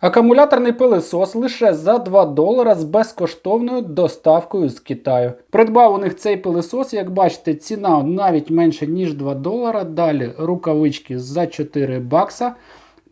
Акумуляторний пилисос лише за 2 долара з безкоштовною доставкою з Китаю. Придбав у них цей пилисос, як бачите, ціна навіть менше ніж 2 долара. Далі рукавички за 4 бакса.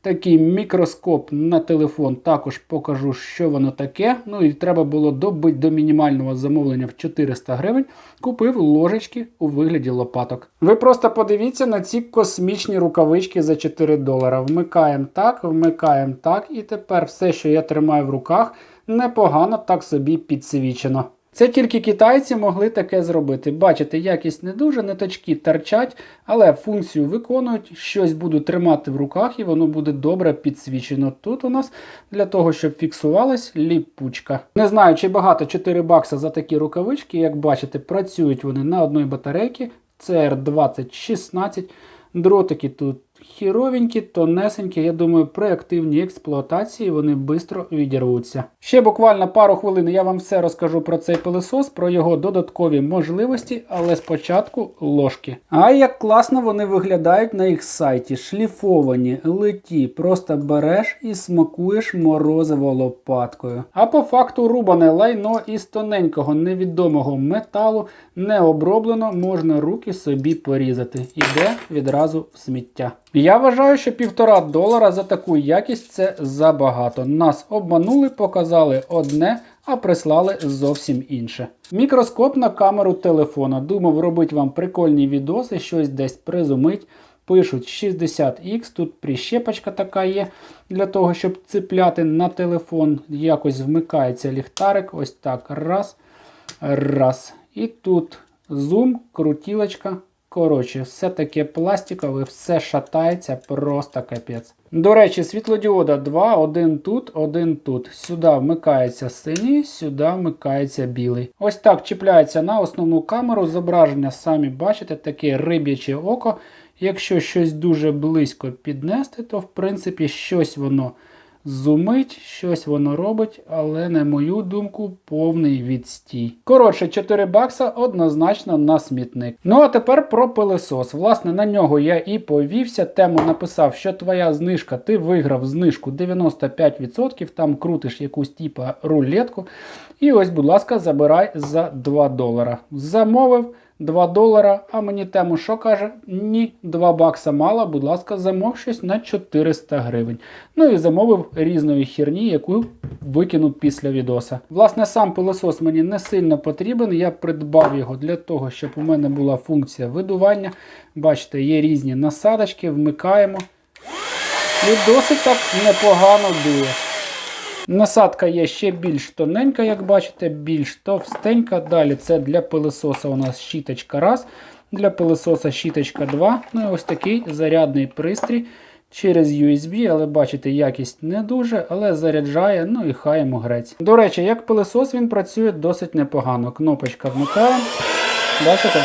Такий мікроскоп на телефон також покажу, що воно таке. Ну і треба було добити до мінімального замовлення в 400 гривень. Купив ложечки у вигляді лопаток. Ви просто подивіться на ці космічні рукавички за 4 долара. Вмикаємо так, вмикаємо так, і тепер все, що я тримаю в руках, непогано так собі підсвічено. Це тільки китайці могли таке зробити. Бачите, якість не дуже, ниточки торчать, але функцію виконують, щось буду тримати в руках і воно буде добре підсвічено. Тут у нас для того, щоб фіксувалась ліпучка. Не знаю, чи багато 4 бакса за такі рукавички. Як бачите, працюють вони на одній батарейці CR2016. Дротики тут хіровенькі, тонесенькі. Я думаю, при активній експлуатації вони швидко відірвуться. Ще буквально пару хвилин я вам все розкажу про цей пилосос, про його додаткові можливості, але спочатку ложки. А як класно вони виглядають на їх сайті. Шліфовані, литі, просто береш і смакуєш морозиво лопаткою. А по факту рубане лайно із тоненького невідомого металу не оброблено, можна руки собі порізати. Іде відразу в сміття. Я вважаю, що півтора долара за таку якість це забагато. Нас обманули, показали одне, а прислали зовсім інше. Мікроскоп на камеру телефона. Думав робити вам прикольні відоси, щось десь призумить. Пишуть 60X, тут прищепочка така є для того, щоб цепляти на телефон. Якось вмикається ліхтарик. Ось так. Раз. Раз. І тут зум, крутілочка. Коротше, все таке пластикове, все шатається, просто капець. До речі, світлодіода 2, один тут, один тут. Сюди вмикається синій, сюди вмикається білий. Ось так чіпляється на основну камеру. Зображення самі бачите, таке риб'яче око. Якщо щось дуже близько піднести, то в принципі щось воно зумить, щось воно робить, але, на мою думку, повний відстій. Коротше, 4 бакса однозначно на смітник. Ну а тепер про пилесос. Власне, на нього я і повівся. Тему написав, що твоя знижка, ти виграв знижку 95%, там крутиш якусь типа рулетку. І ось, будь ласка, забирай за 2 долара. Замовив. 2 долара, а мені тему що каже? Ні, 2 бакса мало, будь ласка, замов щось на 400 гривень. Ну і замовив різної херні, яку викину після відоса. Власне, сам пилосос мені не сильно потрібен. Я придбав його для того, щоб у мене була функція видування. Бачите, є різні насадочки, вмикаємо. І досить так непогано дує. Насадка є ще більш тоненька, як бачите, більш товстенька. Далі це для пилососа у нас щіточка раз, для пилососа щіточка 2. Ну і ось такий зарядний пристрій через USB, але бачите, якість не дуже, але заряджає, ну і хай йому грець. До речі, як пилосос він працює досить непогано. Кнопочка вмикаємо. Бачите?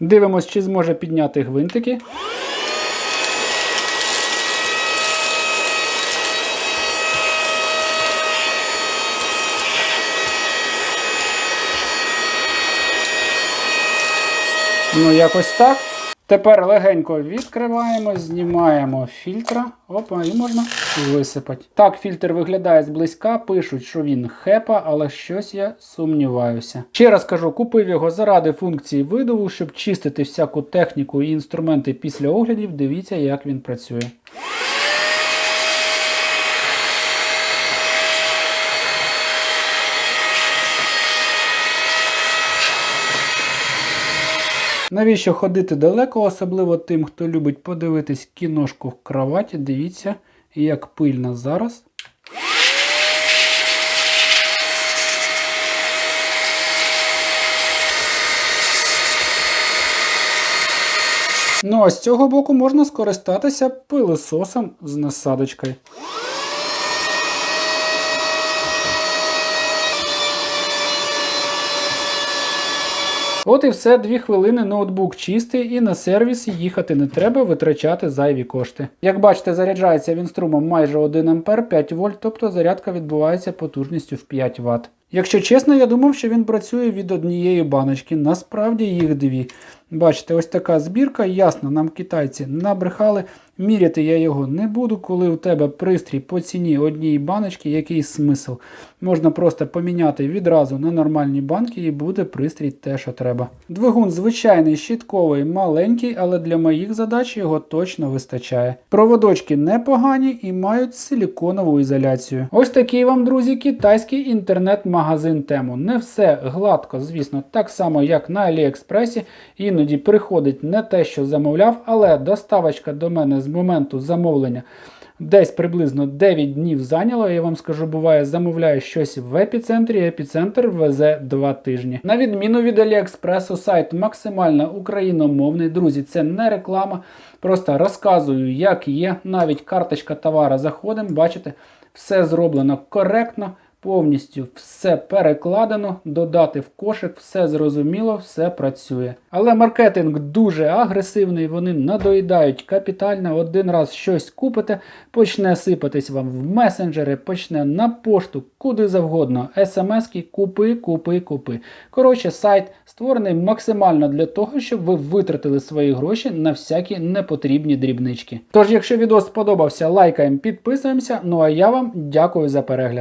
Дивимось, чи зможе підняти гвинтики. Ну, якось так. Тепер легенько відкриваємо, знімаємо фільтра. Опа, і можна висипати. Так, фільтр виглядає зблизька, пишуть, що він хепа, але щось я сумніваюся. Ще раз кажу, купив його заради функції видову, щоб чистити всяку техніку і інструменти після оглядів. Дивіться, як він працює. Навіщо ходити далеко, особливо тим, хто любить подивитись кіношку в кроваті. Дивіться, як пильно зараз. Ну а з цього боку можна скористатися пилососом з насадочкою. От і все, дві хвилини ноутбук чистий і на сервіс їхати не треба витрачати зайві кошти. Як бачите, заряджається він струмом майже 1 А 5 вольт, тобто зарядка відбувається потужністю в 5 Вт. Якщо чесно, я думав, що він працює від однієї баночки, насправді їх дві. Бачите, ось така збірка. Ясно, нам китайці набрехали. Міряти я його не буду, коли у тебе пристрій по ціні однієї баночки, який смисл. Можна просто поміняти відразу на нормальні банки і буде пристрій те, що треба. Двигун звичайний, щітковий, маленький, але для моїх задач його точно вистачає. Проводочки непогані і мають силіконову ізоляцію. Ось такий вам, друзі, китайський інтернет-магазин тему. Не все гладко, звісно, так само, як на Аліекспресі. Іноді приходить не те, що замовляв, але доставочка до мене з моменту замовлення. Десь приблизно 9 днів зайняло, я вам скажу, буває, замовляю щось в епіцентрі, епіцентр везе 2 тижні. На відміну від Аліекспресу, сайт максимально україномовний. Друзі, це не реклама. Просто розказую, як є. Навіть карточка товара заходимо, бачите, все зроблено коректно. Повністю все перекладено, додати в кошик, все зрозуміло, все працює. Але маркетинг дуже агресивний, вони надоїдають капітально. Один раз щось купите, почне сипатись вам в месенджери, почне на пошту, куди завгодно. смс-ки купи, купи, купи. Коротше, сайт створений максимально для того, щоб ви витратили свої гроші на всякі непотрібні дрібнички. Тож, якщо відео сподобався, лайкаємо, підписуємося. Ну а я вам дякую за перегляд.